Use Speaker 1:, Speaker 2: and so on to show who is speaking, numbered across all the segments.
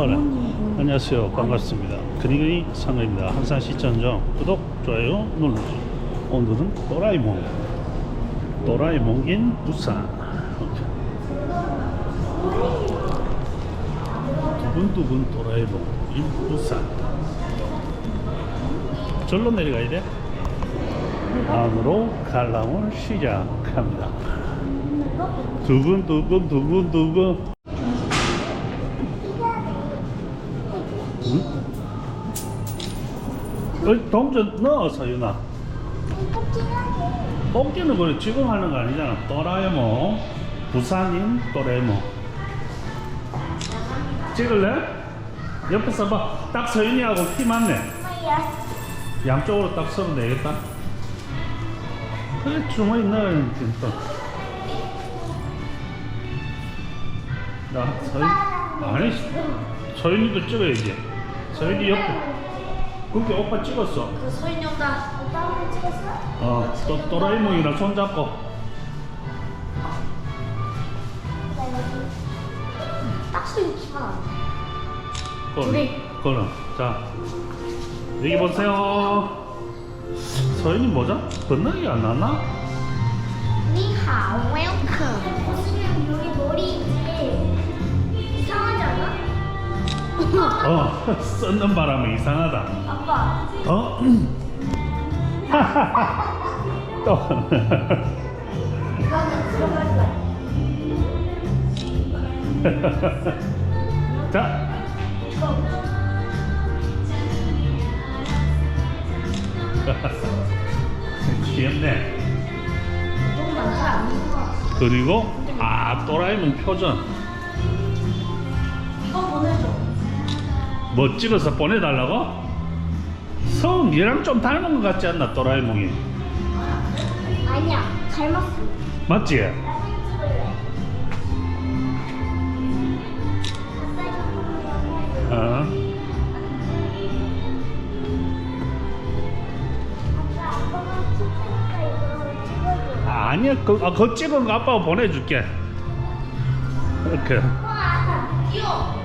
Speaker 1: 그래. 안녕하세요. 반갑습니다. 그니그니 상가입니다. 항상 시청점 구독, 좋아요 눌러주세요. 오늘은 도라이몽. 도라이몽인 부산. 두근두근 도라이몽인 부산. 절로 내려가야 돼? 안으로 관람을 시작합니다. 두근두근 두근두근 응? 어, 동전 넣어서 유나. 뽑기는 그래. 지금 하는 거 아니잖아. 도라에몽 부산인 도라에몽 찍을래? 옆에 서 봐. 딱 서윤이하고 키 맞네. 양쪽으로 딱 서면 되겠다. 그래 주머니 넣으면 진짜 나 서윤 아니 서윤이도 찍어야지 서윤이 옆에 그렇게 오빠 찍었어
Speaker 2: 그 서인이 오다. 오빠 한 번 찍었어?
Speaker 1: 어 또, 도라에몽이랑 손잡고
Speaker 2: 딱 서인이 키만 안 돼.
Speaker 1: 그럼
Speaker 2: 둘이.
Speaker 1: 그럼 자 여기 보세요 서윤이 뭐자? 건너기 안 나나?
Speaker 2: 니하오,
Speaker 1: 어 썩는 바람에 이상하다
Speaker 2: 아빠.
Speaker 1: 어? 또
Speaker 2: 이거는 들어갈 거야.
Speaker 1: 자, 귀엽네.
Speaker 2: 많다.
Speaker 1: 그리고 아 또라이몽 표정
Speaker 2: 이거 보내줘.
Speaker 1: 뭐 찍어서 보내달라고? 성 얘랑 좀 닮은 것 같지 않나 또라이몽이?
Speaker 2: 아니야. 닮았어.
Speaker 1: 맞지? 어. 아니야 그, 아, 그거 찍은 거 아빠가 보내줄게. 이렇게.
Speaker 2: 와, 귀여워.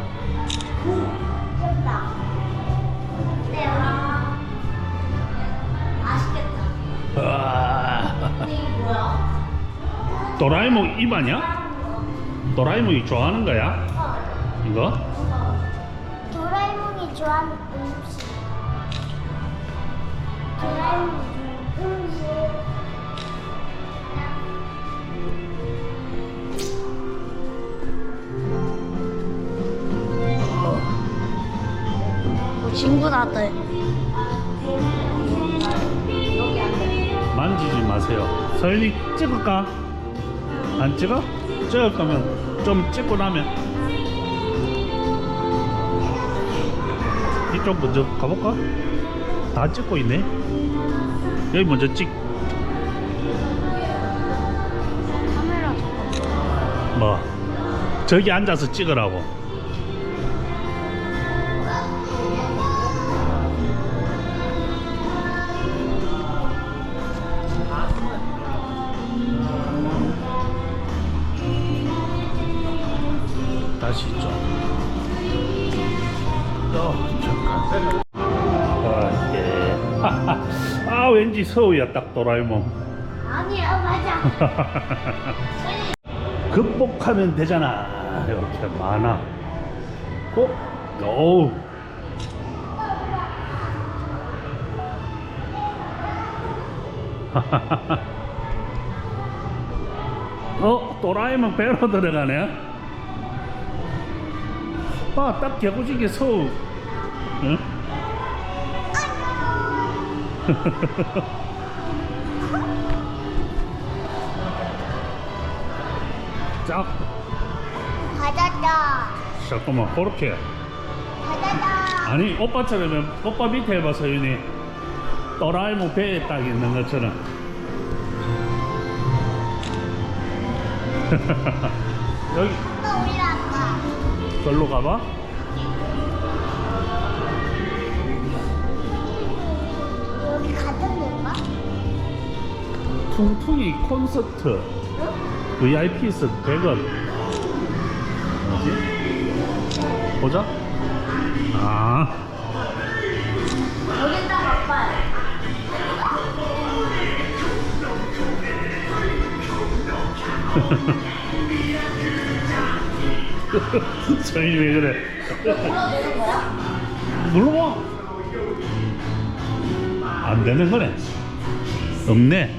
Speaker 1: 도라이몽 입 아니야? 도라이몽이 좋아하는 거야?
Speaker 2: 어.
Speaker 1: 이거?
Speaker 2: 도라에몽이 좋아하는 음식. 도라에몽 음식. 뭐 친구 돼.
Speaker 1: 만지지 마세요. 서윤이 찍을까? 안 찍어? 찍을 거면 좀 찍고 나면 이쪽 먼저 가볼까? 다 찍고 있네. 여기 먼저 찍.
Speaker 2: 카메라.
Speaker 1: 뭐 저기 앉아서 찍으라고. 왠지 서우야, 딱 도라에몽.
Speaker 2: 아니야 맞아.
Speaker 1: 극복하면 되잖아. 이렇게 많아. 어? 어우. 어? 도라에몽 배로 들어가네? 아, 딱 개구지게 서우. 응? 짝.
Speaker 2: 받았다.
Speaker 1: 잠깐만, 그렇게.
Speaker 2: 받았다.
Speaker 1: 아니 오빠처럼 오빠 밑에 해봐 서윤이 도라에몽 배에 딱 있는 것처럼 여기
Speaker 2: 또 올라왔다.
Speaker 1: 절로 가봐
Speaker 2: 같은 데인가?
Speaker 1: 퉁퉁이 콘서트
Speaker 2: 응?
Speaker 1: VIP석 100원 뭐지? 보자 아
Speaker 2: 여기다 바빠요.
Speaker 1: 서인이 왜 그래
Speaker 2: 눌러주는 거야?
Speaker 1: 눌러봐 안 되는 거네 없네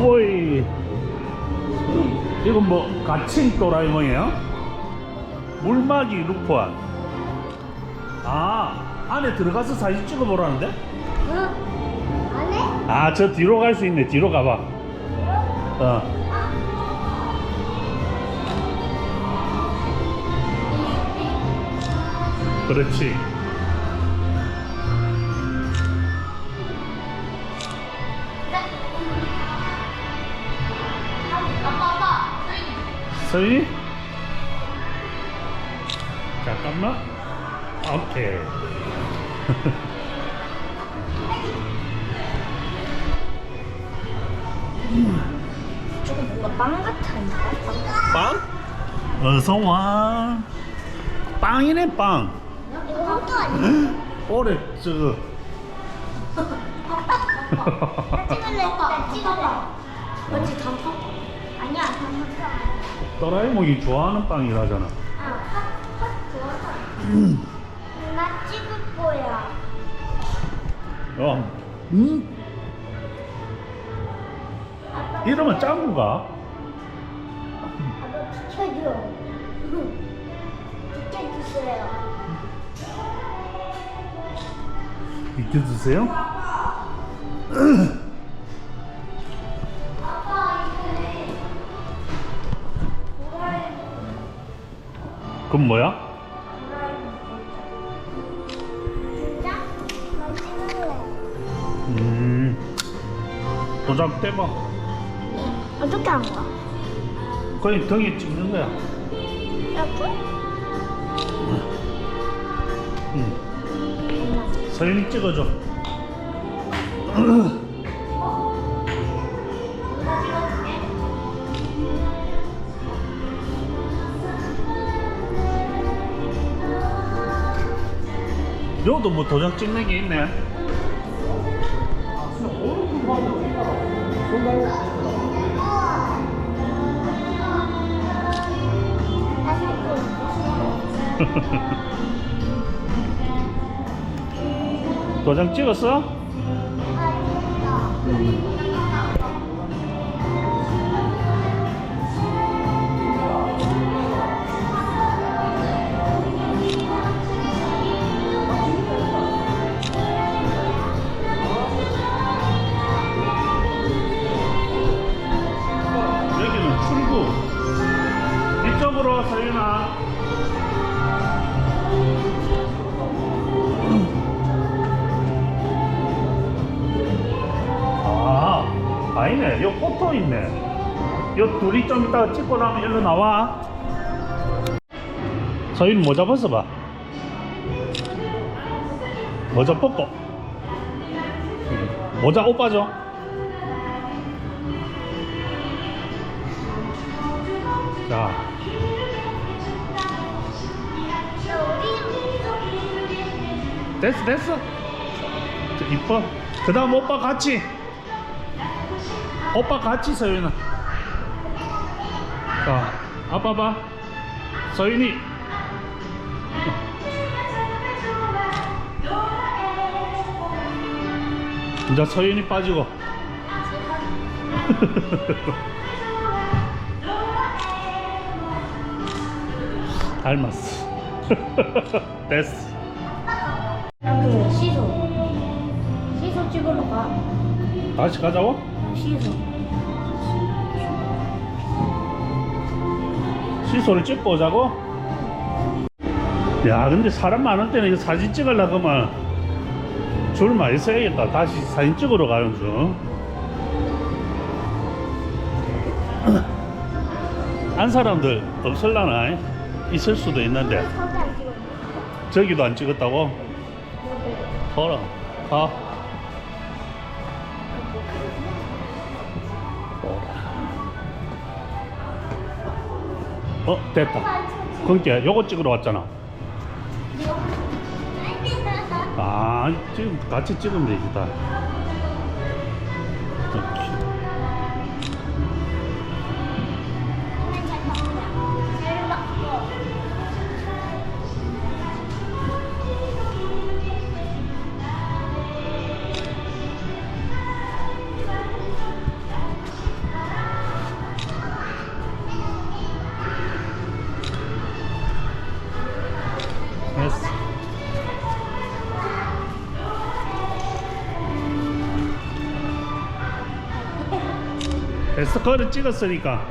Speaker 1: 오이 이건 뭐 갇힌 도라에몽이에요? 물막이 루프한 아 안에 들어가서 사진 찍어보라는데?
Speaker 2: 응?
Speaker 1: 아 저 뒤로 갈 수 있네. 뒤로 가봐. 어. 그렇지. 서희 잠깐만. 오케이
Speaker 2: 조금 뭔가 빵 같은데?
Speaker 1: 빵? 어서 와 빵이네 빵
Speaker 2: 이거 황토 아니야?
Speaker 1: 올해 저거
Speaker 2: 찍을래? 나 찍어봐. 뭔지 단팥? 아니야, 단팥 아니야.
Speaker 1: 도라에몽이 좋아하는 빵이라잖아
Speaker 2: 아, 팥, 팥 좋아하잖아. 나 찍을 거야.
Speaker 1: 어. 음? 이러면 짱구가
Speaker 2: 아빠 비켜줘. 비켜주세요.
Speaker 1: 비켜주세요
Speaker 2: 아빠, 이거
Speaker 1: 그럼 뭐야?
Speaker 2: 진짜? 난 찍을래.
Speaker 1: 음 도장 떼봐
Speaker 2: 어떻게 한 거야?
Speaker 1: 그냥 등에 찍는 거야
Speaker 2: 이렇게?
Speaker 1: 음. 서윤이 찍어줘 여기도 뭐 도장 찍는 게 있네
Speaker 2: 나
Speaker 1: 도장 찍었어?
Speaker 2: 아,
Speaker 1: 이따가 찍고 나면 일로 나와. 서윤 모자 벗어봐. 모자 벗고 모자 옷 빠져 자. 됐어 됐어. 저 이뻐. 그 다음 오빠 같이. 오빠 같이 서윤아 자 아빠 봐 서윤이 이제 서윤이 빠지고 닮았어 됐어
Speaker 2: 그 시소. 시소 찍으러 가.
Speaker 1: 다시 가자고?
Speaker 2: 시소.
Speaker 1: 시소를 찍고 오자고? 야 근데 사람 많을 때는 이거 사진 찍으려고 하면 줄 많이 서야겠다 다시 사진 찍으러 가는 중. 안 사람들 없을라나? 있을 수도 있는데. 저기도 안 찍었다고?
Speaker 2: 뭐
Speaker 1: 걸어. 가. 어, 됐다. 그러니까 요거 찍으러 왔잖아. 아, 지금 같이 찍으면 되지, 다. 거를 찍었으니까.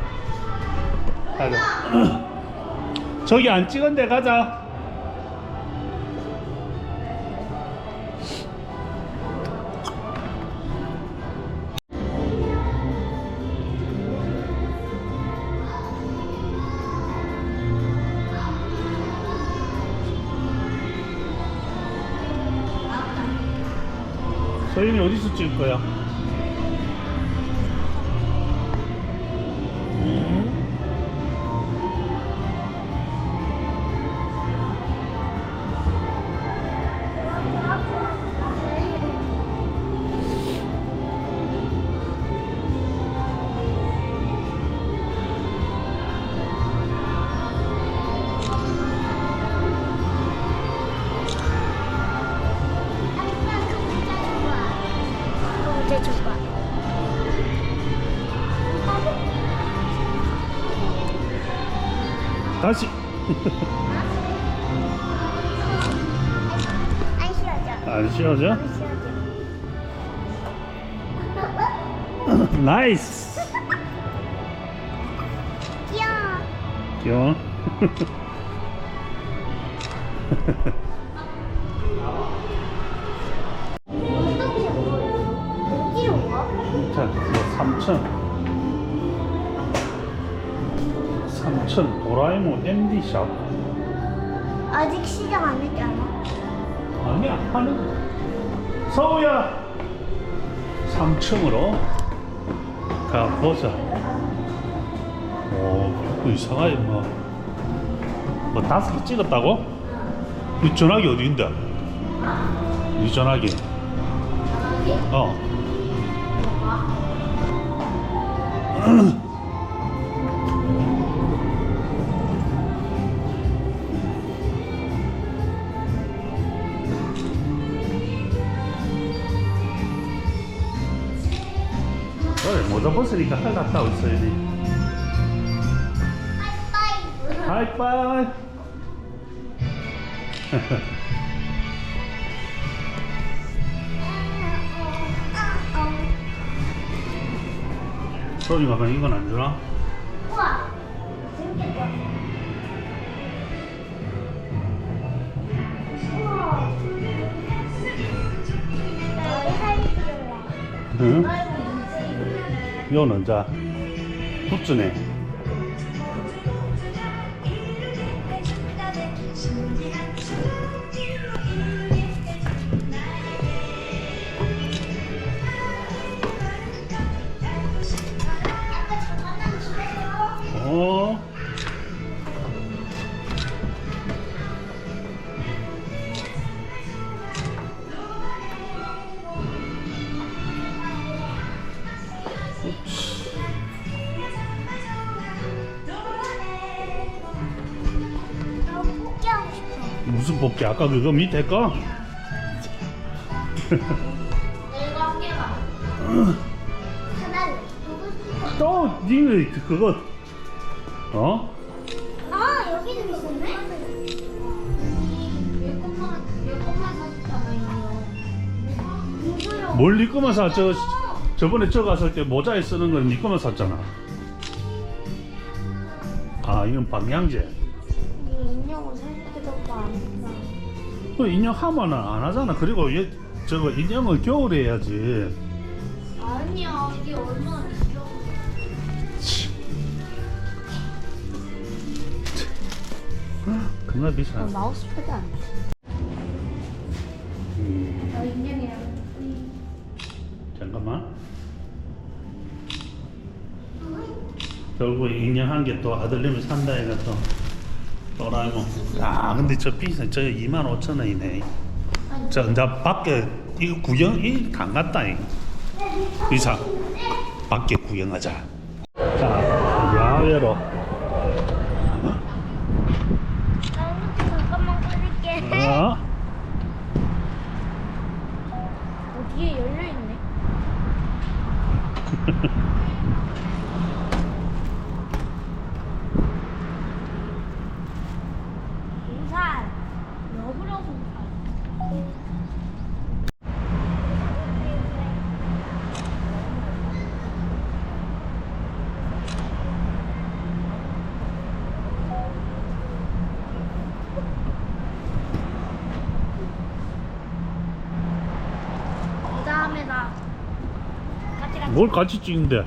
Speaker 1: 가자. 저기 안 찍은 데 가자. 서윤이 어디서 찍을 거야?
Speaker 2: 어 안 쉬어져.
Speaker 1: 안 씌워져?
Speaker 2: 안 쉬어져.
Speaker 1: 나이스.
Speaker 2: 귀여워.
Speaker 1: 귀여워. 자, 뭐 3천. 3천 도라에몽 MD샵.
Speaker 2: 아직 시작 안 했잖아.
Speaker 1: 아니야, 하는 거. 서우야! 3층으로 가보자. 오, 그 이상하게 뭐, 뭐 다섯 개 찍었다고? 이 전화기 어디인데? 이 전화기. 어. 갔다 있어야지.
Speaker 2: 하이파이브.
Speaker 1: 하이파이. 소리가 그 이건 안 주나?
Speaker 2: 우와. 재밌겠다. 우와.
Speaker 1: 응? 이거는 자 굿즈네. 뽑기? 아까 그거 밑에 거? 또 니네 그거 어?
Speaker 2: 아 여기도 있었네. 내 것만 내 것만 샀잖아요. 누구요?
Speaker 1: 뭘니 거만 사? 저 저번에 저 갔을 때 모자에 쓰는 건니 거만 샀잖아. 아 이건 방향제. 그 인형 하면은 안 하잖아. 그리고 얘 저거 인형을 겨울에 해야지.
Speaker 2: 아니야 이게 얼마나 귀여워.
Speaker 1: 겁나 비싸.
Speaker 2: 마우스 패드 안 돼.
Speaker 1: 음.
Speaker 3: 인형이랑.
Speaker 1: 잠깐만. 결국 인형 한 개 또 아들님이 산다 해가 또 도라에몽. 야 근데 저 비싸 저 2만 5천 원이네. 저 이제 밖에 이거 구경 이안 갔다 이. 의사 밖에 구경하자. 자 야외로.
Speaker 3: 꺼낼게.
Speaker 1: 어?
Speaker 3: 어디에 열려 있네. 우산. 러브러브 우산. 그 다음에 나 같이 같이
Speaker 1: 뭘 같이 찍는데?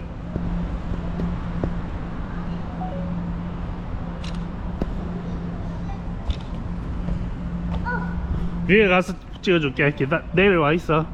Speaker 1: 위에 가서 찍어줄게. 기다 내려와 있어.